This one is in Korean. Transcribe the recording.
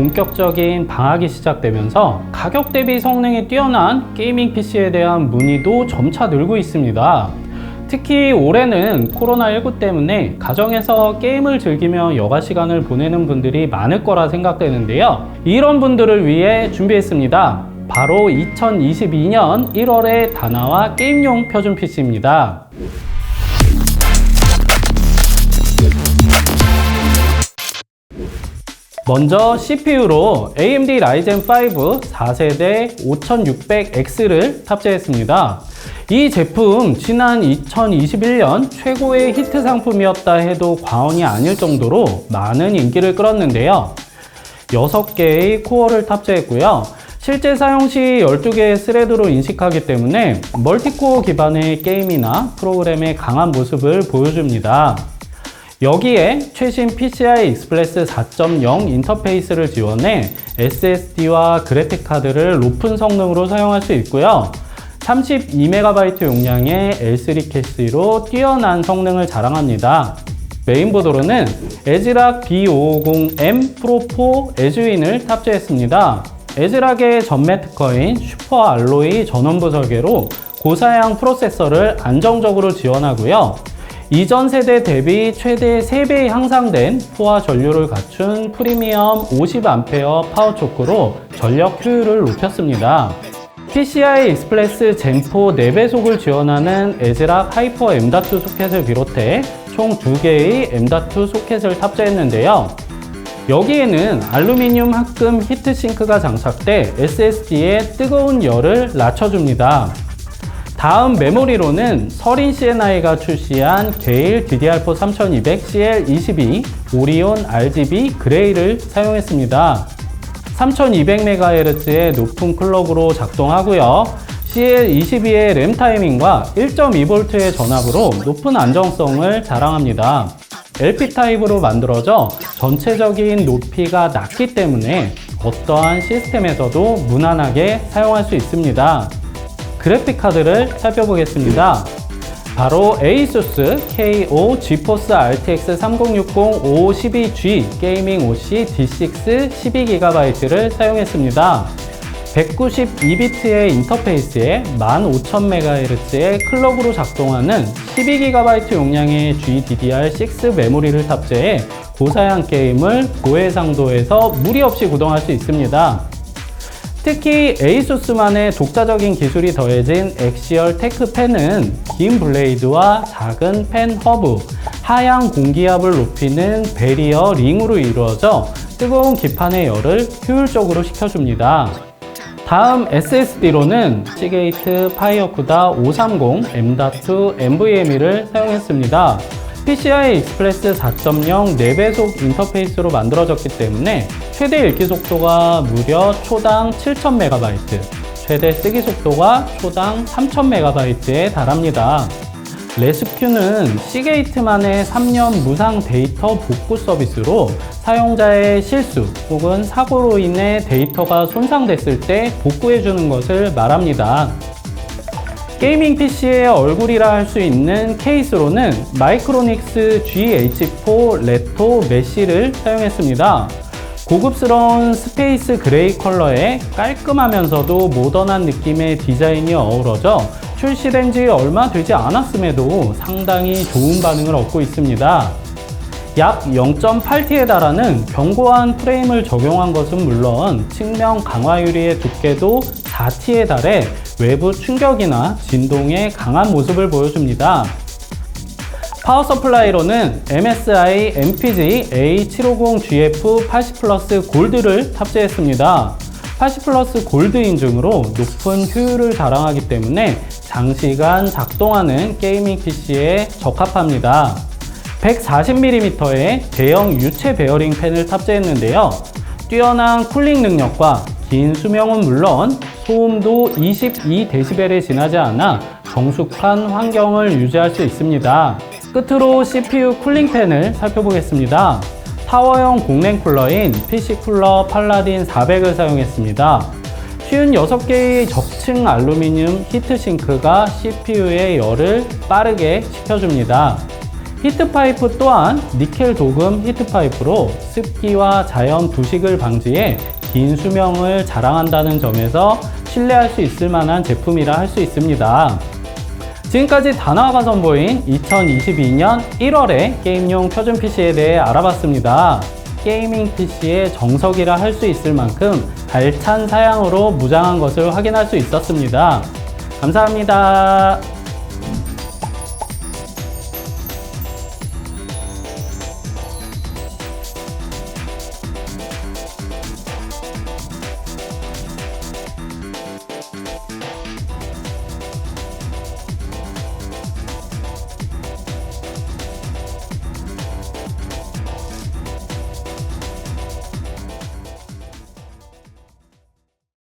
본격적인 방학이 시작되면서 가격 대비 성능이 뛰어난 게이밍 PC에 대한 문의도 점차 늘고 있습니다. 특히 올해는 코로나19 때문에 가정에서 게임을 즐기며 여가 시간을 보내는 분들이 많을 거라 생각되는데요. 이런 분들을 위해 준비했습니다. 바로 2022년 1월에 다나와 게임용 표준 PC입니다. 먼저 CPU로 AMD Ryzen 5 4세대 5600X를 탑재했습니다. 이 제품 지난 2021년 최고의 히트 상품이었다 해도 과언이 아닐 정도로 많은 인기를 끌었는데요. 6개의 코어를 탑재했고요. 실제 사용 시 12개의 스레드로 인식하기 때문에 멀티코어 기반의 게임이나 프로그램의 강한 모습을 보여줍니다. 여기에 최신 PCI Express 4.0 인터페이스를 지원해 SSD와 그래픽 카드를 높은 성능으로 사용할 수 있고요. 32MB 용량의 L3 캐시로 뛰어난 성능을 자랑합니다. 메인보드로는 에즈락 B550M 프로 4 에즈윈을 탑재했습니다. 에즈락의 전매 특허인 슈퍼 알로이 전원부 설계로 고사양 프로세서를 안정적으로 지원하고요. 이전 세대 대비 최대 3배 향상된 포화 전류를 갖춘 프리미엄 50A 파워 초크로 전력 효율을 높였습니다. PCI 익스프레스 젠4 4배속을 지원하는 에즈락 하이퍼 M.2 소켓을 비롯해 총 2개의 M.2 소켓을 탑재했는데요. 여기에는 알루미늄 합금 히트싱크가 장착돼 SSD의 뜨거운 열을 낮춰줍니다. 다음 메모리로는 서린 CNI가 출시한 게일 DDR4 3200CL22 오리온 RGB 그레이를 사용했습니다. 3200MHz의 높은 클럭으로 작동하고요. CL22의 램 타이밍과 1.2V의 전압으로 높은 안정성을 자랑합니다. LP 타입으로 만들어져 전체적인 높이가 낮기 때문에 어떠한 시스템에서도 무난하게 사용할 수 있습니다. 그래픽 카드를 살펴보겠습니다. 바로 ASUS KO GeForce RTX 3060 5512G 게이밍 OC D6 12GB를 사용했습니다. 192비트의 인터페이스에 15000MHz의 클럭으로 작동하는 12GB 용량의 GDDR6 메모리를 탑재해 고사양 게임을 고해상도에서 무리 없이 구동할 수 있습니다. 특히 에이수스만의 독자적인 기술이 더해진 엑시얼 테크펜은 긴 블레이드와 작은 펜 허브, 하향 공기압을 높이는 베리어 링으로 이루어져 뜨거운 기판의 열을 효율적으로 식혀줍니다. 다음 SSD로는 시게이트 파이어쿠다 530 M.2 NVMe를 사용했습니다. PCI Express 4.0 4배속 인터페이스로 만들어졌기 때문에 최대 읽기 속도가 무려 초당 7000MB, 최대 쓰기 속도가 초당 3000MB에 달합니다. 레스큐는 시게이트만의 3년 무상 데이터 복구 서비스로 사용자의 실수 혹은 사고로 인해 데이터가 손상됐을 때 복구해주는 것을 말합니다. 게이밍 PC의 얼굴이라 할 수 있는 케이스로는 마이크로닉스 GH4 레토 메쉬를 사용했습니다. 고급스러운 스페이스 그레이 컬러에 깔끔하면서도 모던한 느낌의 디자인이 어우러져 출시된 지 얼마 되지 않았음에도 상당히 좋은 반응을 얻고 있습니다. 약 0.8T에 달하는 견고한 프레임을 적용한 것은 물론 측면 강화 유리의 두께도 4T에 달해 외부 충격이나 진동에 강한 모습을 보여줍니다. 파워 서플라이로는 MSI MPG A750GF 80 플러스 골드를 탑재했습니다. 80 플러스 골드 인증으로 높은 효율을 자랑하기 때문에 장시간 작동하는 게이밍 PC에 적합합니다. 140mm의 대형 유체 베어링 팬을 탑재했는데요. 뛰어난 쿨링 능력과 긴 수명은 물론 소음도 22dB에 지나지 않아 정숙한 환경을 유지할 수 있습니다. 끝으로 CPU 쿨링 팬을 살펴보겠습니다. 타워형 공랭 쿨러인 PC 쿨러 팔라딘 400을 사용했습니다. 쉬운 6개의 적층 알루미늄 히트싱크가 CPU의 열을 빠르게 식혀줍니다. 히트파이프 또한 니켈 도금 히트파이프로 습기와 자연 부식을 방지해 긴 수명을 자랑한다는 점에서 신뢰할 수 있을 만한 제품이라 할 수 있습니다. 지금까지 다나와가 선보인 2022년 1월의 게임용 표준 PC에 대해 알아봤습니다. 게이밍 PC의 정석이라 할 수 있을 만큼 알찬 사양으로 무장한 것을 확인할 수 있었습니다. 감사합니다.